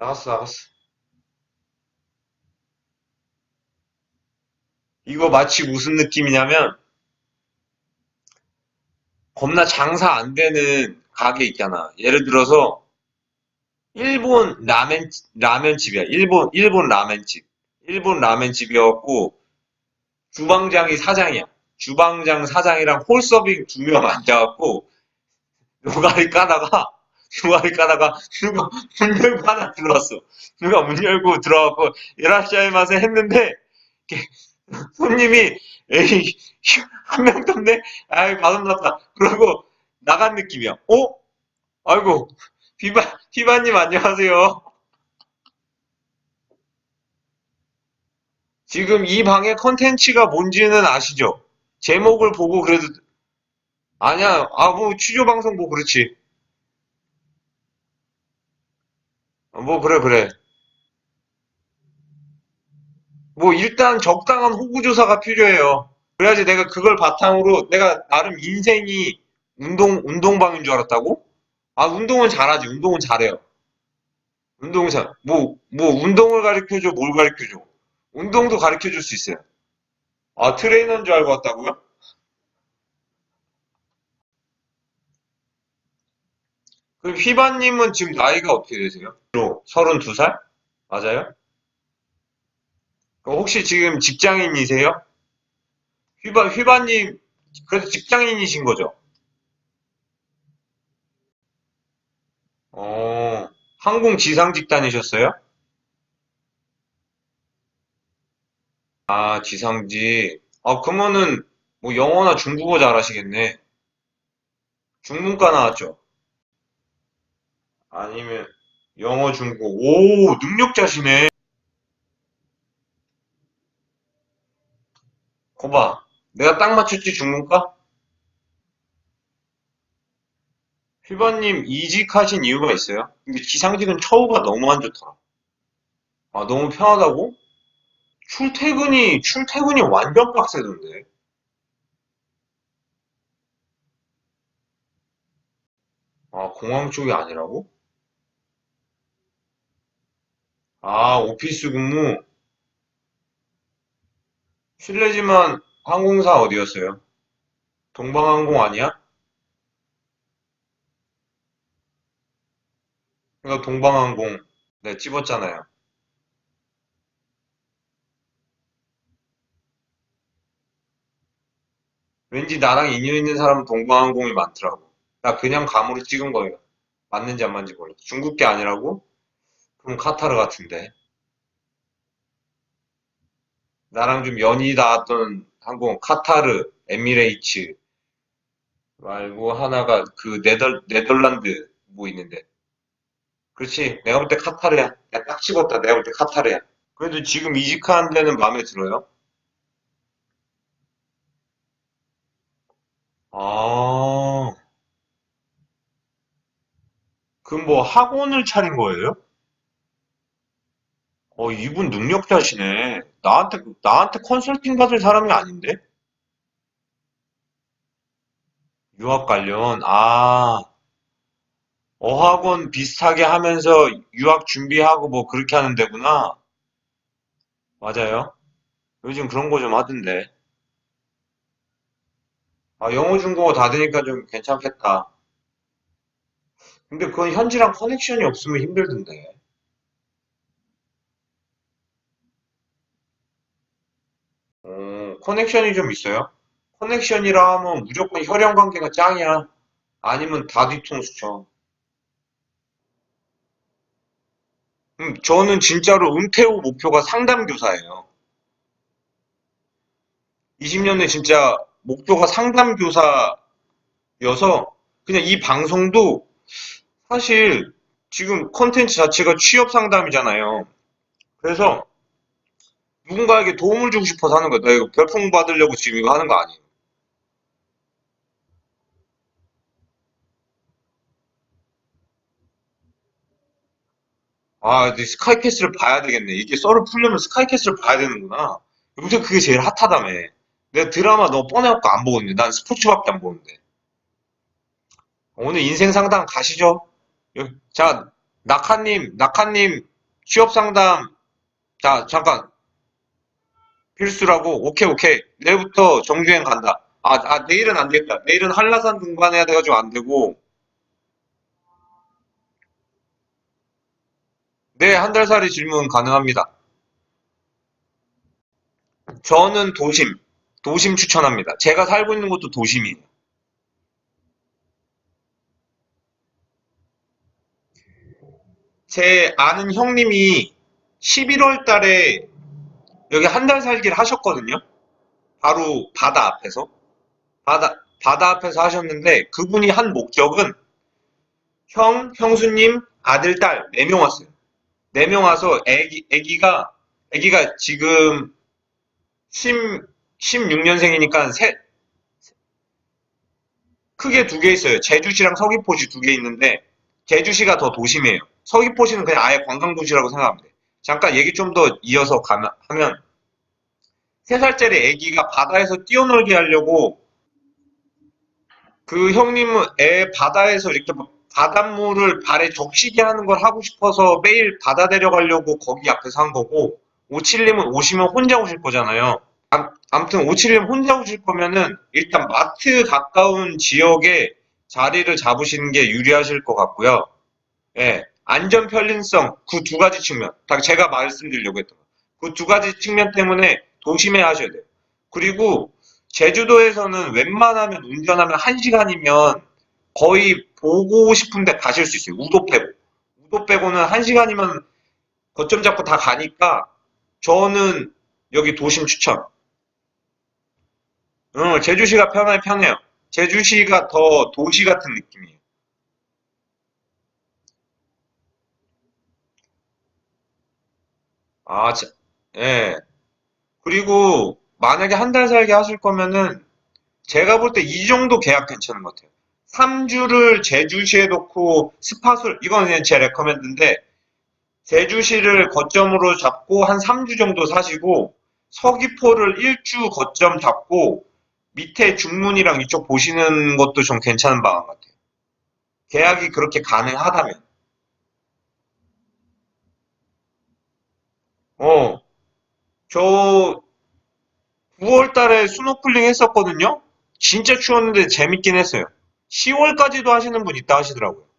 나갔어, 나갔어. 이거 마치 무슨 느낌이냐면, 겁나 장사 안 되는 가게 있잖아. 예를 들어서, 일본 라멘, 라면집이야. 일본, 일본 라멘집. 일본 라멘집이었고, 주방장이 사장이야. 주방장 사장이랑 홀 서빙 두 명 앉아갖고, 노가리 까다가, 노가리 까다가, 누가 문 열고 하나 들어왔어. 누가 문 열고 들어와갖고, 이라시아이 마세 했는데, 손님이, 에이, 한 명도 없네? 아이, 받았났다. 그러고 나간 느낌이야. 어? 아이고, 비바, 비바님 안녕하세요. 지금 이 방의 컨텐츠가 뭔지는 아시죠? 제목을 보고 그래도, 아니야, 아, 뭐, 취조 방송 뭐, 그렇지. 어, 뭐, 그래, 그래. 뭐, 일단 적당한 호구조사가 필요해요. 그래야지 내가 그걸 바탕으로 내가 나름 인생이 운동, 운동방인 줄 알았다고? 아, 운동은 잘하지. 운동은 잘해요. 운동은 잘, 뭐, 뭐, 운동을 가르쳐줘, 뭘 가르쳐줘. 운동도 가르쳐줄 수 있어요. 아, 트레이너인 줄 알고 왔다고요? 그럼 휘바님은 지금 나이가 어떻게 되세요? 32살? 맞아요? 혹시 지금 직장인이세요? 휘바, 휘바님, 그래도 직장인이신 거죠? 어, 항공 지상직 다니셨어요? 아, 지상직. 아, 그러면은, 뭐, 영어나 중국어 잘하시겠네. 중문과 나왔죠? 아니면, 영어, 중국어. 오, 능력자시네. 거봐. 내가 딱 맞췄지, 중문과? 휘바님 이직하신 이유가 있어요? 근데 지상직은 처우가 너무 안 좋더라. 아, 너무 편하다고? 출퇴근이, 출퇴근이 완전 빡세던데. 아, 공항 쪽이 아니라고? 아, 오피스 근무. 실례지만 항공사 어디였어요? 동방항공 아니야? 이거 동방항공. 네, 찝었잖아요. 왠지 나랑 인연 있는 사람은 동방항공이 많더라고. 나 그냥 감으로 찍은 거예요. 맞는지 안 맞는지 몰라. 중국 게 아니라고? 그럼 카타르 같은데. 나랑 좀 연이 닿았던 항공, 카타르, 에미레이츠 말고 하나가 그 네덜, 네덜란드 뭐 있는데. 그렇지. 내가 볼 때 카타르야. 야, 딱 집었다. 내가 볼 때 카타르야. 그래도 지금 이직한 데는 마음에 들어요? 아, 그럼 뭐 학원을 차린 거예요? 어, 이분 능력자시네. 나한테, 나한테 컨설팅 받을 사람이 아닌데? 유학 관련. 아, 어학원 비슷하게 하면서 유학 준비하고 뭐 그렇게 하는 데구나. 맞아요. 요즘 그런 거 좀 하던데. 아, 영어, 중국어 다 되니까 좀 괜찮겠다. 근데 그건 현지랑 커넥션이 없으면 힘들던데. 어, 커넥션이 좀 있어요? 커넥션이라 하면 무조건 혈연 관계가 짱이야. 아니면 다 뒤통수 쳐. 음, 저는 진짜로 은퇴 후 목표가 상담교사예요. 20년에 진짜 목표가 상담교사여서 그냥 이 방송도 사실 지금 컨텐츠 자체가 취업 상담이잖아요. 그래서 누군가에게 도움을 주고 싶어서 하는 거예요. 나 이거 별풍 받으려고 지금 이거 하는 거 아니에요. 아, 근데 스카이캐슬을 봐야 되겠네. 이게 썰을 풀려면 스카이캐슬을 봐야 되는구나. 요새 그게 제일 핫하다며. 내가 드라마 너무 뻔해갖고 안 보거든요. 난 스포츠밖에 안 보는데. 오늘 인생 상담 가시죠. 여- 자, 낙하님, 낙하님 취업 상담, 자, 잠깐. 필수라고, 오케이, 오케이. 내일부터 정주행 간다. 아, 아, 내일은 안 되겠다. 내일은 한라산 등반해야 돼가지고 안 되고. 네, 한 달 살이 질문 가능합니다. 저는 도심, 도심 추천합니다. 제가 살고 있는 곳도 도심이에요. 제 아는 형님이 11월 달에 여기 한 달 살기를 하셨거든요. 바로 바다 앞에서. 바다, 바다 앞에서 하셨는데 그분이 한 목적은 형, 형수님, 아들, 딸 4명 왔어요. 4명 와서 애기, 애기가, 애기가 지금 10, 16년생이니까 세, 크게 두 개 있어요. 제주시랑 서귀포시 두 개 있는데 제주시가 더 도심이에요. 서귀포시는 그냥 아예 관광도시라고 돼. 잠깐 얘기 좀 더 이어서 가면, 하면, 세 살짜리 아기가 바다에서 뛰어놀게 하려고, 그 형님은 애 바다에서 이렇게 막 바닷물을 발에 적시게 하는 걸 하고 싶어서 매일 바다 데려가려고 거기 앞에서 한 거고, 오칠님은 오시면 혼자 오실 거잖아요. 암, 아무튼 오칠님 혼자 오실 거면은 일단 마트 가까운 지역에 자리를 잡으시는 게 유리하실 것 같고요. 예, 안전 편리성 그 두 가지 측면. 다 제가 말씀드리려고 했던 거. 그 두 가지 측면 때문에 조심해 하셔야 돼요. 그리고 제주도에서는 웬만하면 운전하면 1시간이면 거의 보고 싶은데 가실 수 있어요. 우도 빼고. 우도 빼고는 1시간이면 거점 잡고 다 가니까 저는 여기 도심 추천. 어, 제주시가 편해 편해요. 제주시가 더 도시 같은 느낌이에요. 아, 자, 예. 그리고 만약에 한 달 살기 하실 거면은 제가 볼 때 이 정도 계약 괜찮은 것 같아요. 3주를 제주시에 놓고 스팟을 이건 그냥 제 레커멘드인데 제주시를 거점으로 잡고 한 3주 정도 사시고 서귀포를 1주 거점 잡고 밑에 중문이랑 이쪽 보시는 것도 좀 괜찮은 방안 같아요. 계약이 그렇게 가능하다면. 어, 저 9월 달에 스노클링 했었거든요? 진짜 추웠는데 재밌긴 했어요. 10월까지도 하시는 분 있다 하시더라고요.